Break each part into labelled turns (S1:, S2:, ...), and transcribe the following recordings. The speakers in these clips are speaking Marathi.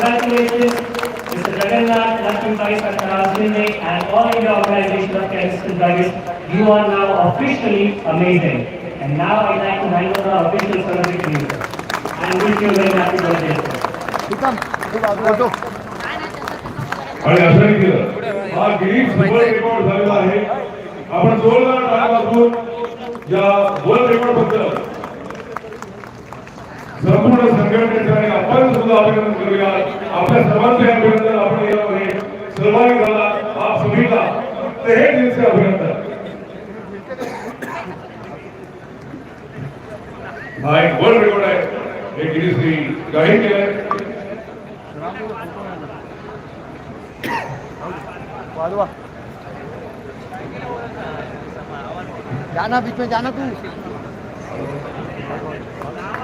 S1: congratulations, Mr. Jagannath, Lakshmi Pai Sarkar, Sinde, and all India organization of Chemistry Druggists. You are now officially amazing. And now I'd like to hand over the official sir. And wish you a very happy birthday, sir.
S2: आणि असंही केलं हा गिरीश वर्ल्ड रेकॉर्ड झालेला आहे आपण जोरदार टाळ्या वाजवून या वर्ल्ड रेकॉर्डबद्दल संपूर्ण संघटनेचं आणि आपण सुद्धा अभिनंदन करूया आपल्या सर्वांचे अभिनंदन आपण यामध्ये सहभागी झाला आप सभीला तहे दिल से अभिनंदन. हा एक वर्ल्ड रेकॉर्ड आहे हे गिरीशनी जाहीर केलंय.
S3: जाना बीच में, जाना तू.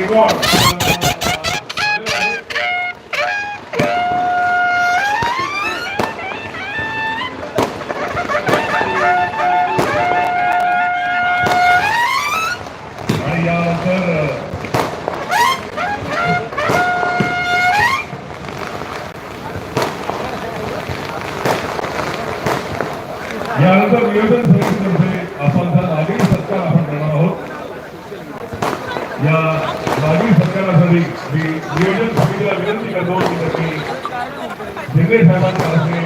S2: 一段。两个女生同志们，啊，放在哪里？या नागरिक सत्कारासाठी मी नियोजन समितीला विनंती करतो की त्यांनी शिंदे साहेबांच्या हस्ते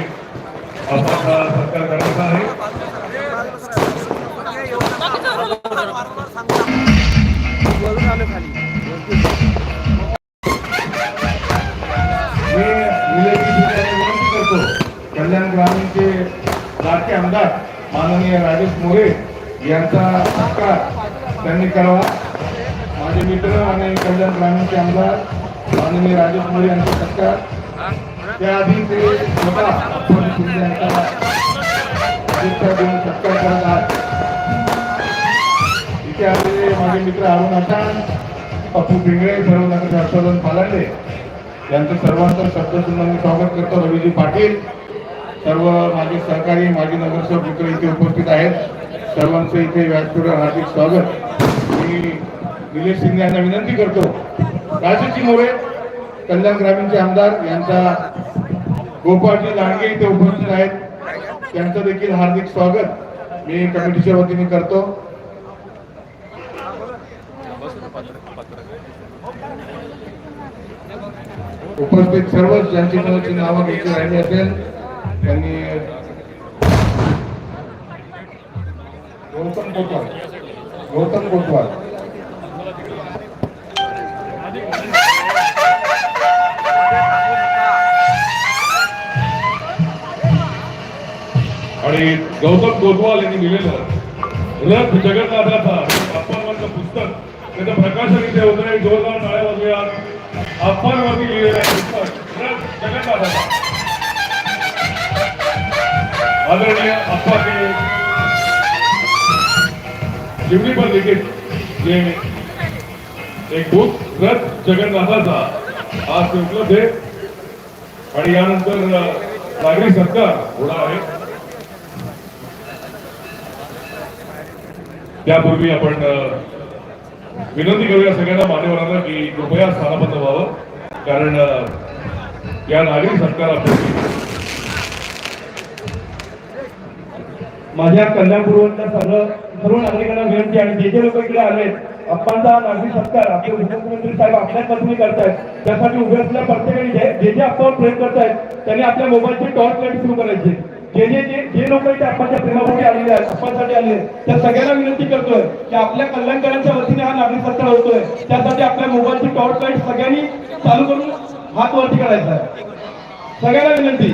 S2: आपण हा। सत्कार करायचा आहे
S4: कल्याण ग्रामीणचे लाडके आमदार माननीय राजेश मोरे सत्कार त्यांनी करावा. माझे मित्र आणि कल्याण ग्रामीणचे आमदार माननीय राजेश मोरे यांचा सत्कार. त्याआधी ते स्वतः शिंदे यांचा शुभेच्छा देऊन सत्कार करत आहात. इथे आलेले माझे मित्र अरुण अटाण पप्पू पिंगळे सर्व नगर हर्षवर्धन पालांडे यांचं सर्वांचं शब्दसुद्धा मी स्वागत करतो. रवीजी पाटील सर्व माझे सहकारी माजी नगरसेवक मित्र इथे उपस्थित आहेत. सर्वांचं इथे व्यासपीठावर हार्दिक स्वागत. निलेश शिंदे यांना विनंती करतो. राजूजी मोरे कल्याण ग्रामीणचे आमदार यांचा गोपाळजी लांडगे इथे उपस्थित आहेत. त्यांचं देखील हार्दिक स्वागत मी कमिटीच्या वतीने करतो. उपस्थित सर्वच ज्यांची कोणाची नावं घ्यायची राहिली असेल त्यांनी गौतम कोतवाल गौतम कोतवाल.
S2: आणि गौतम गोदवाल यांनी लिहिलेलं रथ जगन्नाथाचा अप्पांवरचं पुस्तक त्याचं प्रकाशन इथे होतं आहे जोरदार टाळ्या वाजूया. अप्पांवरती लिहिलेलं पुस्तक रथ जगन्नाथाचा आदरणीय अप्पा के चिमणी पर लिखित जे एक बुक रथ जगन्नाथाचा आज ते उपलब्ध आहे आणि यानंतर नागरी सत्कार होणार आहे. त्यापूर्वी आपण विनंती करूया सगळ्यांना मान्यवरांना की कृपया स्थानापन्न व्हावं. कारण या नागरिक सरकार
S5: माझ्या कल्याणपूर्वच्या सर्व सर्व नागरिकांना विनंती आणि जे जे लोक इकडे आले अप्पांचा नागरिक सत्कार आपले उपमुख्यमंत्री साहेब आपल्याच पत्नी करतायत. त्यासाठी उभे असलेल्या प्रत्येकाने जे जे जे अप्पावर करतायत त्यांनी आपल्या मोबाईलची टॉर्च लाइट सुरू करायची. जे जे जे जे लोक इथे अप्पाच्या प्रेमापोटी आलेले आहेत आपणसाठी आलेले आहेत, त्या सगळ्यांना विनंती करतोय की आपल्या कल्याणकरांच्या वतीने हा नागरिक सत्कार होतोय. त्यासाठी आपल्या मोबाईलची टॉर्च लाइट सगळ्यांनी चालू करून हात वरती करायचा आहे. सगळ्यांना विनंती.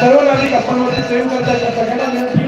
S5: सर्व नागरिक आपण प्रेम करतात त्या सगळ्यांना विनंती